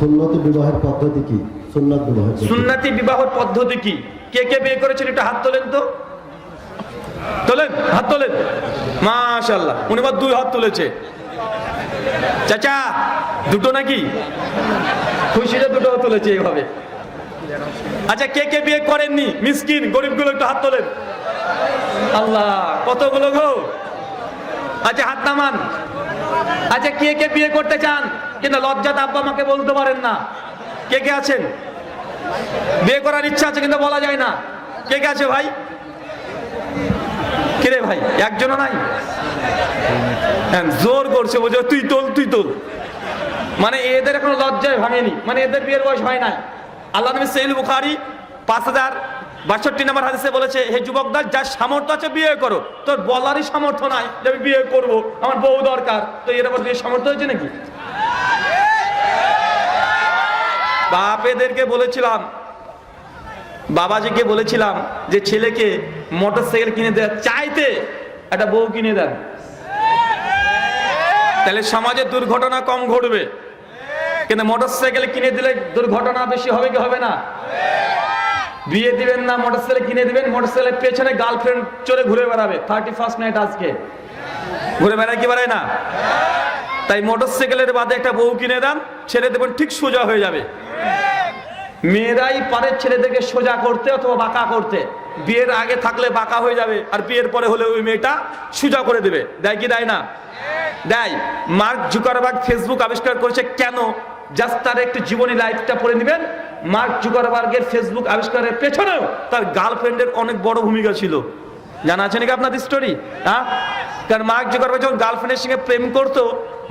সুন্নতি বিবাহের পদ্ধতি কি? সুন্নত বিবাহের পদ্ধতি। সুন্নাতি বিবাহ পদ্ধতি কি? কে কে বিয়ে করেছেন? একটু হাত তোলেন তো। তোলেন? হাত তোলেন? মাশাল্লাহ উনি আবার দুই হাত তুলেছে। চাচা, দুটো নাকি? খুশিতে দুটো তুলেছে এইভাবে। আচ্ছা কে কে বিয়ে করেননি? মিসকিন, গরিবগুলো একটু হাত তোলেন। আল্লাহ, কতগুলো গো? আচ্ছা হাত নামান। আচ্ছা কে কে বিয়ে করতে চান? কিন্তু লজ্জাতে আব্বা আমাকে বলতে পারেন না। কে কে আছেন? বিয়ে করার ইচ্ছা আছে কিন্তু বলা যায় না। কে কে আছে ভাই? কিরে ভাই একজনও নাই? হ্যাঁ, জোর করছে বুঝো তুই তোল তুই তোল। মানে এদের এখনও লজ্জায় ভাঙেনি। মানে এদের বিয়ের বয়স হয় নাই। আল্লাহ নবী সৈল বুখারি পাঁচ হাজার বাষট্টি নম্বর হাদিসে বলেছে হে যুবকদার যার সামর্থ্য আছে বিয়ে করো। তোর বলারই সামর্থ্য নাই যে আমি বিয়ে করব। আমার বউ দরকার। তো এর আবার বিয়ে সামর্থ্য হয়েছে নাকি? বাপেদেরকে বলেছিলাম, বাবাজিকে বলেছিলাম যে ছেলেকে মোটর সাইকেল কিনে দেয় চাইতে একটা বউ কিনে দেন। তাহলে সমাজে দুর্ঘটনা কম ঘটবে। কিন্তু মোটর সাইকেল কিনে দিলে দুর্ঘটনা বেশি হবে কি হবে না? বিয়ে দিবেন না মোটর সাইকেল কিনে দিবেন মোটর সাইকেলের পেছনে গার্লফ্রেন্ড চলে ঘুরে বেড়াবে। থার্টি ফার্স্ট নাইট আজকে। ঘুরে বেড়ায় কি বেড়ায় না? তাই মোটর সাইকেলের বাদে একটা বউ কিনে দেন ছেড়ে দেবেন ঠিক সোজা হয়ে যাবে। মেয়েরাই পারে ছেলেদেরকে সোজা করতে অথবা বাঁকা করতে। বিয়ের আগে থাকলে বাঁকা হয়ে যাবে আর বিয়ের পরে হলে ওই মেয়েটা সোজা করে দেবে। দেয় কি দেয় না? দেয়। মার্ক জুকারবার্গ ফেসবুক আবিষ্কার করেছে কেন? জাস্ট তার একটু জীবনী লাইফটা পড়ে নেবেন। মার্ক জুকারবার্গের ফেসবুক আবিষ্কারের পেছনেও তার গার্লফ্রেন্ডের অনেক বড় ভূমিকা ছিল। জানা আছে নাকি আপনাদের স্টোরি হ্যাঁ? কারণ মার্ক জুকারবার্গ যখন গার্লফ্রেন্ডের সঙ্গে প্রেম করতো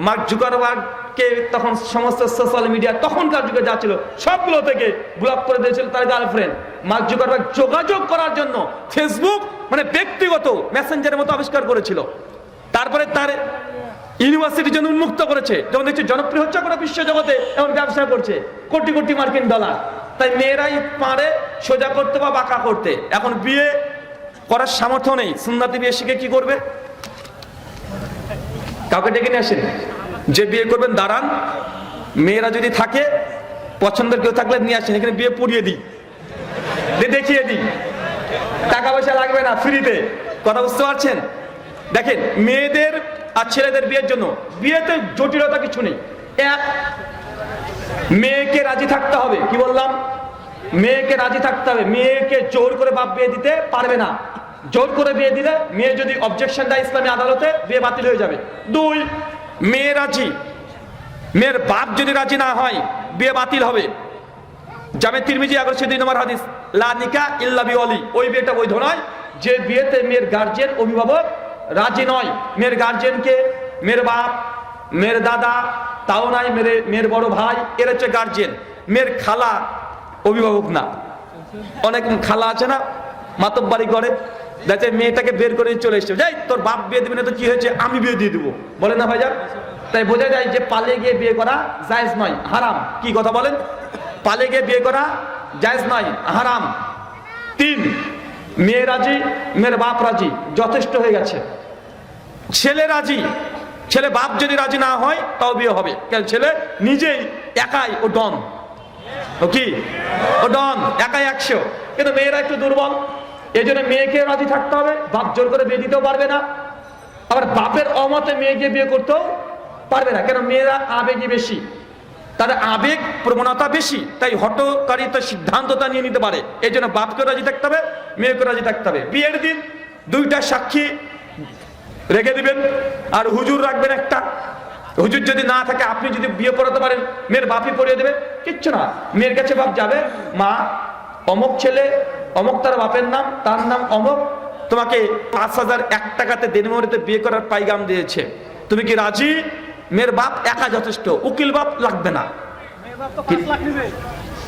মার্ক জুকারবার্গকে তখন সমস্ত সোশ্যাল মিডিয়া তখনকার যুগে যা ছিল সবগুলো থেকে ব্লক করে দিয়েছিল তার গার্লফ্রেন্ড মার্ক জুকারবার্গ যোগাযোগ করার জন্য ফেসবুক মানে ব্যক্তিগত মেসেঞ্জারের মতো আবিষ্কার করেছিল। তারপরে তার ইউনিভার্সিটির জন্য উন্মুক্ত করেছে। যেমন দেখছি জনপ্রিয় হচ্ছে গোটা বিশ্ব জগতে এমন ব্যবসা করছে। কোটি কোটি মার্কিন ডলার। তাই মেয়েরাই পারে সোজা করতে বা বাঁকা করতে। এখন বিয়ে করার সামর্থ্য নেই। সুন্নাতি বিয়ে শিখে কি করবে? কাউকে ডেকে নিয়ে আসেন। যে বিয়ে করবেন, দাঁড়ান। মেয়েরা যদি থাকে, পছন্দের কেউ থাকলে নিয়ে আসেন, এখানে বিয়ে পড়িয়ে দিই। দেখিয়ে দিই। টাকা পয়সা লাগবে না, ফ্রিতে। কথা বুঝতে পারছেন? দেখেন, মেয়েদের আর ছেলেদের বিয়ের জন্য, বিয়েতে জটিলতা কিছু নেই। এক, মেয়েকে রাজি থাকতে হবে। কি বললাম? মেয়েকে রাজি থাকতে হবে। মেয়েকে জোর করে বাপ বিয়ে দিতে পারবে না। জোর করে বিয়ে দিলে, মেয়ে যদি অবজেকশন দেয় ইসলামী আদালতে, বিয়ে বাতিল হয়ে যাবে। দুই মেয়ে রাজি। মেয়ের বাপ যদি রাজি না হয়, বিয়ে বাতিল হবে। জামে তিরমিজি আগস্ট দুই নম্বর হাদিস, লা নিকা ইল্লা বিওয়ালি। ওই বিয়েটা বৈধ নয়। যে বিয়েতে মেয়ের গার্জেন অভিভাবক রাজি নয়, মেয়ের গার্জেনকে মেয়ের বাপ, মেয়ের দাদা, তাও নাই, মেরে, মেয়ের বড় ভাই, এর হচ্ছে গার্জেন মেয়ের খালা অভিভাবক না। অনেক খালা আছে না মাতব্বাড়ি করে। দেখে মেয়েটাকে বের করে চলে এসছে। যাই, তোর বাপ বিয়ে দিবে না তো কি হয়েছে? আমি বিয়ে দিয়ে দিব। বলে না ভাইজান? তাই বোঝা যায় যে পালিয়ে গিয়ে বিয়ে করা জায়েজ নয়, হারাম। কি কথা বলেন? পালে গিয়ে বিয়ে করা জায়েজ নয়, হারাম। তিন, মেয়ে রাজি, মেয়ের বাপ রাজি, যথেষ্ট হয়ে গেছে। ছেলে রাজি, ছেলে বাপ যদি রাজি না হয়, তাও বিয়ে হবে। কেন? ছেলে নিজেই একাই ও ডন। ও কি? ও ডন, একাই একশো। কিন্তু মেয়েরা একটু দুর্বল। এই জন্য মেয়েকে রাজি থাকতে হবে, বাপ জোর করে বিয়ে দিতেও পারবে না। আবার বাপের অমতে মেয়েকে বিয়ে করতেও পারবে না, কেন মেয়েরা আবেগী বেশি। তাদের আবেগ প্রবণতা বেশি, তাই হটকারিতা সিদ্ধান্তটা নিয়ে নিতে পারে। এই জন্য বাপকে রাজি থাকতে হবে, মেয়েকে রাজি থাকতে হবে। বিয়ের দিন দুইটা সাক্ষী রেখে দিবেন, আর হুজুর রাখবেন একটা। হুজুর যদি না থাকে, আপনি যদি বিয়ে পড়াতে পারেন, মেয়ের বাপই পড়িয়ে দেবে, কিচ্ছু না। মেয়ের কাছে বাপ যাবে, মা, অমক ছেলে অমক তার বাপের নাম তার নাম অমক। তোমাকে পাঁচ হাজার এক টাকাতে দেনমরিতে বিয়ে করার পাইগাম দিয়েছে। তুমি কি রাজি? মেয়ের বাপ একা যথেষ্ট। উকিল বাপ লাগবে না।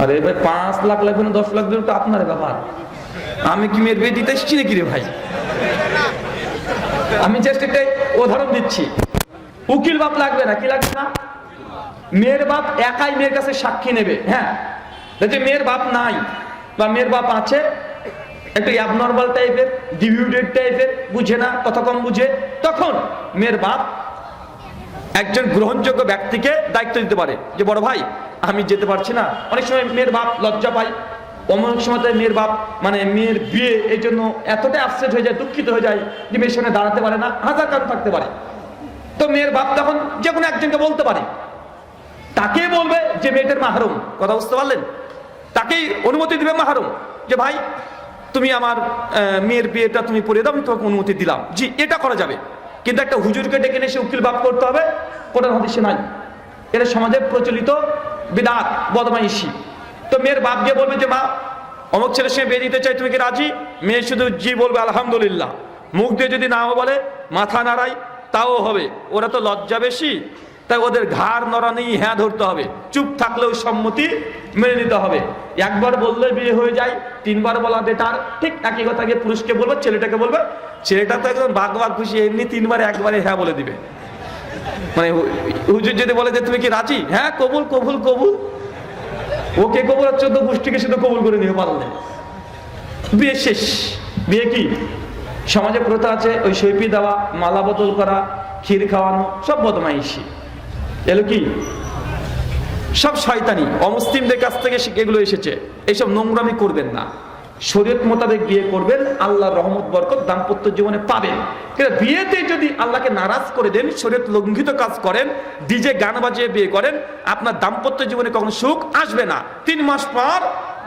আরে ভাই পাঁচ লাখ লাগবে না দশ লাখ দেবে তো আপনার ব্যাপার। আমি কি মেয়ের বিয়ে দিতে এসেছি নাকি রে ভাই? আমি জাস্ট এটাই উদাহরণ দিচ্ছি। উকিল বাপ লাগবে না কি লাগবে না? মেয়ের বাপ একাই মেয়ের কাছে সাক্ষী নেবে। হ্যাঁ মেয়ের বাপ নাই বা মেয়ের বাপ আছে, একটু অ্যাবনর্মাল টাইপের ডিভিউটেড টাইপের বুঝে না, কথা কম বুঝে। তখন মেয়ের বাপ একজন গ্রহণযোগ্য ব্যক্তিকে দায়িত্ব দিতে পারে, যে বড় ভাই, আমি যেতে পারছি না। অনেক সময় মেয়ের বাপ লজ্জা পায়। অনেক সময় মেয়ের বাপ মানে মেয়ের বিয়ে, এই জন্য এতটাই আপসেট হয়ে যায়, দুঃখিত হয়ে যায়, যে মেয়ের সামনে দাঁড়াতে পারে না, হাজার কারণ থাকতে পারে। তো মেয়ের বাপ তখন যে কোনো একজনকে বলতে পারে। তাকে বলবে যে, মেয়েটার মাহরুম। কথা বুঝতে পারলেন? তাকেই অনুমতি দিবে মাহরুম। যে ভাই, তুমি আমার মেয়ের বিয়েটা তুমি পড়িয়ে দাও, আমি তোমাকে অনুমতি দিলাম। জি, এটা করা যাবে। কিন্তু একটা হুজুরকে ডেকে নিয়ে সে উকিল বাপ করতে হবে, কোরআন হাদিসে নাই। এটা সমাজে প্রচলিত বিদাত, বদমাইশি। তো মেয়ের বাপ গিয়ে বলবে যে, মা, অমুক ছেলের সঙ্গে বিয়ে দিতে চাই, তুমি কি রাজি? মেয়ে শুধু জি বলবে, আলহামদুলিল্লাহ। মুখ দিয়ে যদি নাও বলে, মাথা নাড়াই, তাও হবে। ওরা তো লজ্জা বেশি। তাই ওদের ঘাড় নড়ানেই হ্যাঁ ধরতে হবে। চুপ থাকলেও সম্মতি মেনে নিতে হবে। একবার বললে বিয়ে হয়ে যায়, তিনবার বলা বেটার। ঠিক একই কথা গিয়ে পুরুষকে বলবে, ছেলেটাকে বলবে। ছেলেটা তো একদম বাঘ বাঘ খুশি, এমনি তিনবার একবারে হ্যাঁ বলে দিবে। মানে হুজুর যদি বলে যে, তুমি কি রাজি? হ্যাঁ কবুল কবুল কবুল। ওকে কবুল আর চোদ্দ গোষ্ঠীকে শুধু কবুল করে নিয়ে পারলে। বিয়ে শেষ। বিয়ে কি? সমাজে প্রথা আছে, ওই সৈপি দেওয়া, মালা বদল করা, ক্ষীর খাওয়ানো, সব বদমাইশি। এলো কি? সব শয়তানি, অমুসলিমদের কাছ থেকে এগুলো এসেছে। এইসব নোংরামি করবেন না। শরীয়ত মোতাবেক বিয়ে করবেন আল্লাহ রহমত, বরকত, দাম্পত্য জীবনে পাবেন। কিন্তু বিয়েতে যদি আল্লাহকে নারাজ করে দেন, শরীয়ত লঙ্ঘিত কাজ করেন ডিজে গান বাজিয়ে বিয়ে করেন, আপনার দাম্পত্য জীবনে কখনো সুখ আসবে না। তিন মাস পর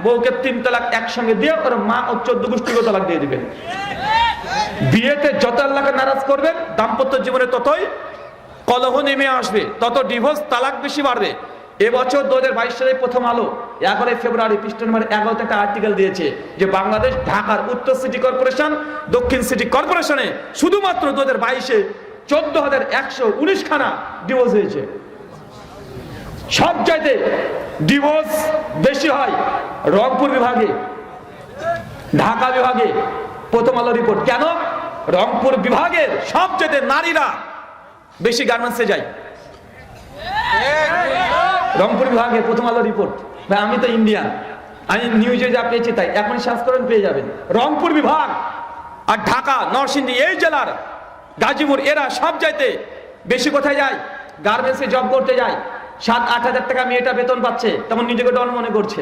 বউকে তিন তালাক একসঙ্গে দিয়ে ওর মা ও চোদ্দ গোষ্ঠীগত তালাক দিয়ে দিবেন। বিয়েতে যত আল্লাহকে নারাজ করবেন, দাম্পত্য জীবনে ততই কলহ নেমে আসবে, তত ডিভোর্স তালাক বেশি বাড়বে। এবছর দু হাজার বাইশ সালে প্রথম আলো, এগারোই ফেব্রুয়ারি পৃষ্ঠ নম্বর এগারোতে একটা আর্টিকেল দিয়েছে যে বাংলাদেশ ঢাকার উত্তর সিটি কর্পোরেশন দক্ষিণ সিটি কর্পোরেশনে শুধুমাত্র দু হাজার বাইশে চোদ্দ হাজার একশো উনিশ খানা ডিভোর্স হয়েছে। সব চাইতে ডিভোর্স বেশি হয় রংপুর বিভাগে, ঢাকা বিভাগে। প্রথম আলো রিপোর্ট কেন? রংপুর বিভাগের সবচেয়ে নারীরা বেশি গার্মেন্টসে যায় রংপুর বিভাগে প্রথম আলো রিপোর্ট ভাই, আমি তো ইন্ডিয়ান আমি নিউজে যা পেয়েছি, তাই এখন সার্চ করেন পেয়ে যাবেন। রংপুর বিভাগ আর ঢাকা, নরসিংদী, এই জেলার গাজীপুর, এরা সব চাইতে বেশি কোথায় যায়? গার্মেন্টসে জব করতে যায়। সাত, আট হাজার টাকা মেয়েটা বেতন পাচ্ছে, তখন নিজেকে ডন মনে করছে।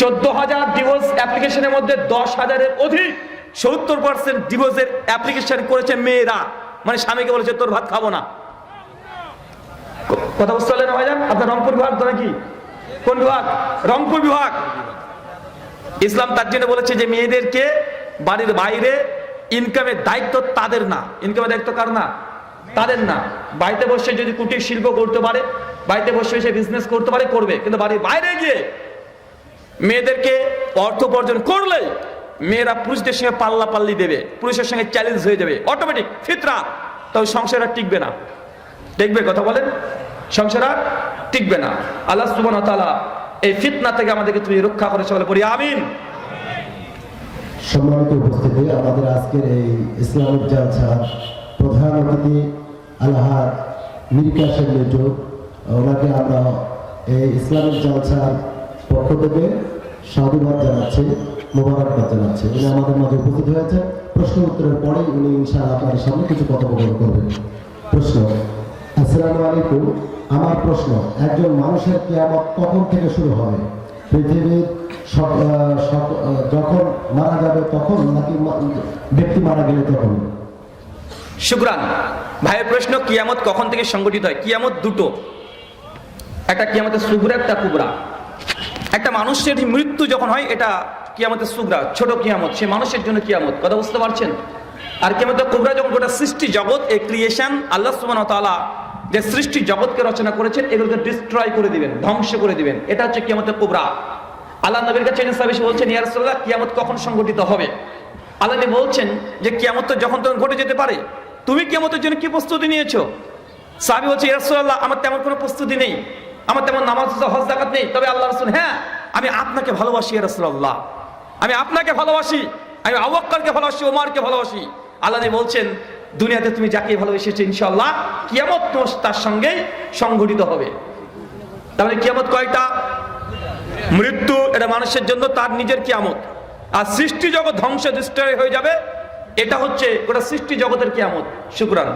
চোদ্দ হাজার ডিভোর্স অ্যাপ্লিকেশনের মধ্যে দশ হাজারের অধিক সত্তর পার্সেন্ট ডিভোর্সের অ্যাপ্লিকেশন করেছে মেয়েরা। মানে স্বামীকে বলেছে, তোর ভাত খাব না। কথা বুঝতে পারলেন ভাইজান? আপনার রংপুর বিভাগ তো নাকি কোন বিভাগ? রংপুর বিভাগ। ইসলাম তার জন্য বলেছে যে, মেয়েদেরকে বাড়ির বাইরে ইনকামের দায়িত্ব তাদের না। ইনকামের দায়িত্ব কার না? তাদের না। বাড়িতে বসে যদি কুটির শিল্প করতে পারে, বাড়িতে বসে এসে বিজনেস করতে পারে, করবে। কিন্তু বাড়ির বাইরে গিয়ে মেয়েদেরকে অর্থ উপার্জন করলে মেয়েরা পুরুষদের সঙ্গে পাল্লা পাল্লি দেবে, পুরুষের সঙ্গে চ্যালেঞ্জ হয়ে যাবে অটোমেটিক ফিতরা। তবে সংসার আর টিকবে না। টিকবে কথা বলেন? সংসার আর টিকবে না। আল্লাহ সুবান তালা এই ফিতনা থেকে আমাদেরকে তুমি রক্ষা করেছে বলে পড়ি আমিন। সম্মানিত উপস্থিতি, আমাদের আজকের এই ইসলামিক জালসার প্রধান অতিথি আল্লাহার মির্কা সেন ওনাকে আমরা এই ইসলামিক জালসার পক্ষ থেকে সাধুবাদ জানাচ্ছি। মোবারকবাদ জানাচ্ছি উনি আমাদের মাঝে উপস্থিত হয়েছে। প্রশ্ন উত্তরের পরেই উনি ইনশাআল্লাহ আপনাদের সামনে কিছু কথোপকথন করবেন। প্রশ্ন, আসসালামু আলাইকুম। আমার প্রশ্ন, একজন মানুষের কিয়ামত কখন থেকে শুরু হবে? পৃথিবীর যখন মারা যাবে তখন নাকি ব্যক্তি মারা গেলে তখন? শুক্রান, ভাইয়ের প্রশ্ন, কিয়ামত কখন থেকে সংগঠিত হয়? কিয়ামত দুটো। একটা কিয়ামতের সুগ্রা একটা কুবরা। একটা মানুষের মৃত্যু যখন হয়, এটা কিয়ামতের সুগ্রা, ছোট কিয়ামত, সে মানুষের জন্য কিয়ামত। কথা বুঝতে পারছেন? আর কিয়ামতের কুবরা যখন গোটা সৃষ্টি জগৎ, এই ক্রিয়েশন আল্লাহ সুবান তাআলা যে সৃষ্টি জগৎকে রচনা করেছেন, এগুলোকে ডিস্ট্রয় করে দিবেন, ধ্বংস করে দিবেন। এটা হচ্ছে কিয়ামতের কুবরা। আল্লাহ নবীর কাছে বলছেন ইয়ারসোল্লাহ কিয়ামত কখন সংগঠিত হবে? আল্লাহ বলছেন যে, কিয়ামত তো যখন তখন ঘটে যেতে পারে। তুমি কিয়ামতের জন্য কি প্রস্তুতি নিয়েছো? সাহাবি বলছে ইয়ারসোল্লাহ আমার তেমন কোনো প্রস্তুতি নেই। আমার তেমন নামাজ হজ জাকাত নেই। তবে আল্লাহ রসুল হ্যাঁ আমি আপনাকে ভালোবাসি রসুল্লাহ আমি আপনাকে ভালোবাসি, আমি আবক্কারকে ভালোবাসি, ওমারকে ভালোবাসি। আল্লাহ বলছেন, দুনিয়াতে তুমি যাকে ভালোবেসেছো ইনশাল্লাহ কিয়ামত তার সঙ্গেই সংঘটিত হবে। তাহলে কিয়ামত কয়টা? মৃত্যু, এটা মানুষের জন্য তার নিজের কিয়ামত। আর সৃষ্টি জগৎ ধ্বংস হয়ে যাবে, এটা হচ্ছে ওটা সৃষ্টি জগতের কিয়ামত। শুক্রান